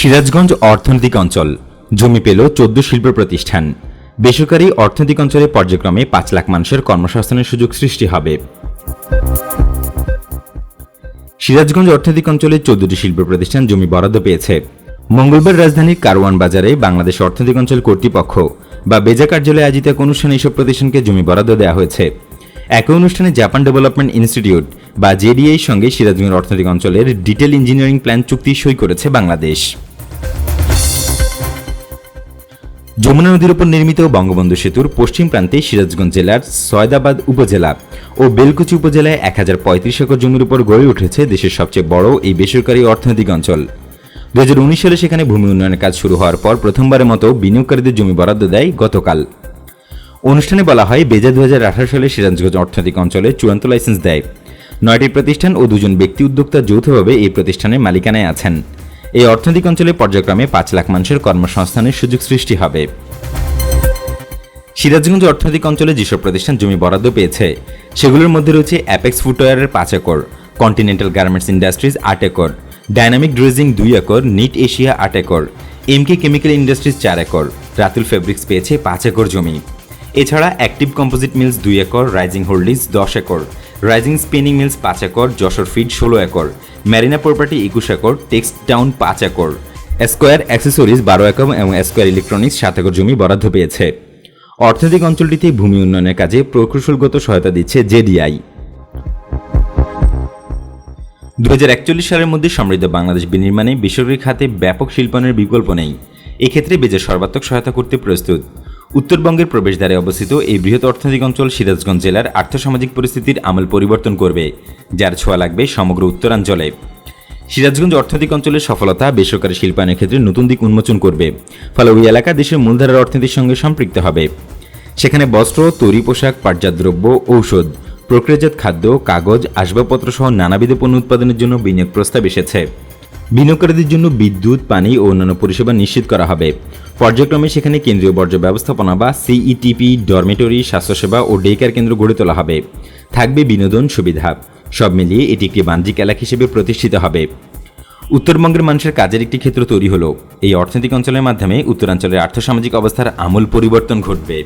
সিরাজগঞ্জ অর্থনৈতিক অঞ্চল। জমি পেল চোদ্দ শিল্প প্রতিষ্ঠান। বেসরকারি অর্থনৈতিক অঞ্চলে পর্যায়ক্রমে পাঁচ লাখ মানুষের কর্মসংস্থানের সুযোগ সৃষ্টি হবে। সিরাজগঞ্জ অর্থনৈতিক অঞ্চলে চোদ্দটি শিল্প প্রতিষ্ঠান জমি বরাদ্দ পেয়েছে। মঙ্গলবার রাজধানীর কারওয়ান বাজারে বাংলাদেশ অর্থনৈতিক অঞ্চল কর্তৃপক্ষ বা বেজা কার্যালয়ে আয়োজিত এক অনুষ্ঠানে এসব প্রতিষ্ঠানকে জমি বরাদ্দ দেওয়া হয়েছে। একই অনুষ্ঠানে জাপান ডেভেলপমেন্ট ইনস্টিটিউট বা জেডিআই সঙ্গে সিরাজগঞ্জ অর্থনৈতিক অঞ্চলের ডিটেল ইঞ্জিনিয়ারিং প্ল্যান চুক্তি সই করেছে বাংলাদেশ। যমুনা নদীর উপর নির্মিত বঙ্গবন্ধু সেতুর পশ্চিম প্রান্তে সিরাজগঞ্জ জেলার সয়দাবাদ উপজেলা ও বেলকুচি উপজেলায় এক হাজার পঁয়ত্রিশ একর জমির উপর গড়ে উঠেছে দেশের সবচেয়ে বড় এই বেসরকারি অর্থনৈতিক অঞ্চল। দু হাজার উনিশ সালে সেখানে ভূমি উন্নয়নের কাজ শুরু হওয়ার পর প্রথমবারের মতো বিনিয়োগকারীদের জমি বরাদ্দ দেয় গতকাল। অনুষ্ঠানে বলা হয়, বেজা দুই হাজার আঠারো সালে সিরাজগঞ্জ অর্থনৈতিক অঞ্চলে চূড়ান্ত লাইসেন্স দেয়। নয়টি প্রতিষ্ঠান ও দুজন ব্যক্তি উদ্যোক্তা যৌথভাবে এই প্রতিষ্ঠানের মালিকানায় আছেন। এই অর্থনৈতিক অঞ্চলে পর্যায়ক্রমে পাঁচ লাখ মানুষের কর্মসংস্থানের সুযোগ সৃষ্টি হবে। সিরাজগঞ্জ অর্থনৈতিক অঞ্চলে যেসব প্রতিষ্ঠান জমি বরাদ্দ পেয়েছে, সেগুলোর মধ্যে রয়েছে অ্যাপেক্স ফুটওয়্যারের পাঁচ একর কন্টিনেন্টাল গার্মেন্টস ইন্ডাস্ট্রিজ আট একর ডাইনামিক ড্রেজিং দুই একর নিট এশিয়া আট একর এমকে কেমিক্যাল ইন্ডাস্ট্রিজ চার একর রাতুল ফেব্রিক্স পেয়েছে পাঁচ একর জমি। এছাড়া অ্যাক্টিভ কম্পোজিট মিলস দুই একর রাইজিং হোল্ডিংস দশ একর রাইজিং স্পিনিং মিলস পাঁচ একর, যশোর ফিড ষোলো একর। ম্যারিনা প্রপার্টি একুশ একর টেক্সট টাউন পাঁচ একর। স্কোয়ার অ্যাক্সেসরিজ বারো একর এবং স্কোয়ার ইলেকট্রনিক্স সাত একর জমি বরাদ্দ পেয়েছে। অর্থনৈতিক অঞ্চলটিতে ভূমি উন্নয়নের কাজে প্রকৌশলগত সহায়তা দিচ্ছে জেডিআই দু হাজার একচল্লিশ সালের মধ্যে সমৃদ্ধ বাংলাদেশ বিনির্মাণে বেসরকারি খাতে ব্যাপক শিল্পায়নের বিকল্প নেই। এক্ষেত্রে বেজে সর্বাত্মক সহায়তা করতে প্রস্তুত। উত্তরবঙ্গের প্রবেশদ্বারে অবস্থিত এই বৃহৎ অর্থনৈতিক অঞ্চল সিরাজগঞ্জ জেলার আর্থসামাজিক পরিস্থিতির আমল পরিবর্তন করবে, যার ছোঁয়া লাগবে সমগ্র উত্তরাঞ্চলে। সিরাজগঞ্জ অর্থনৈতিক অঞ্চলের সফলতা বেসরকারি শিল্পায়নের ক্ষেত্রে নতুন দিক উন্মোচন করবে ফলে ওই এলাকা দেশের মূলধারার অর্থনীতির সঙ্গে সম্পৃক্ত হবে। সেখানে বস্ত্র, তৈরি পোশাক, পাটজাত দ্রব্য, ঔষধ, প্রক্রিয়াজাত খাদ্য, কাগজ, আসবাবপত্র সহ নানাবিধ পণ্য উৎপাদনের জন্য বিনিয়োগ প্রস্তাব এসেছে। বিনিয়োগকারীদের জন্য বিদ্যুৎ, পানি ও অন্যান্য পরিষেবা নিশ্চিত করা হবে। পর্যায়ক্রমে সেখানে কেন্দ্রীয় বর্জ্য ব্যবস্থাপনা বা সিইটিপি ডরমেটরি স্বাস্থ্যসেবা ও ডে কেয়ার কেন্দ্র গড়ে তোলা হবে। থাকবে বিনোদন সুবিধা। সব মিলিয়ে এটি একটি বাণিজ্যিক এলাকা হিসেবে প্রতিষ্ঠিত হবে। উত্তরবঙ্গের মানুষের কাজের একটি ক্ষেত্র তৈরি হলো। এই অর্থনৈতিক অঞ্চলের মাধ্যমে উত্তরাঞ্চলের আর্থসামাজিক অবস্থার আমূল পরিবর্তন ঘটবে।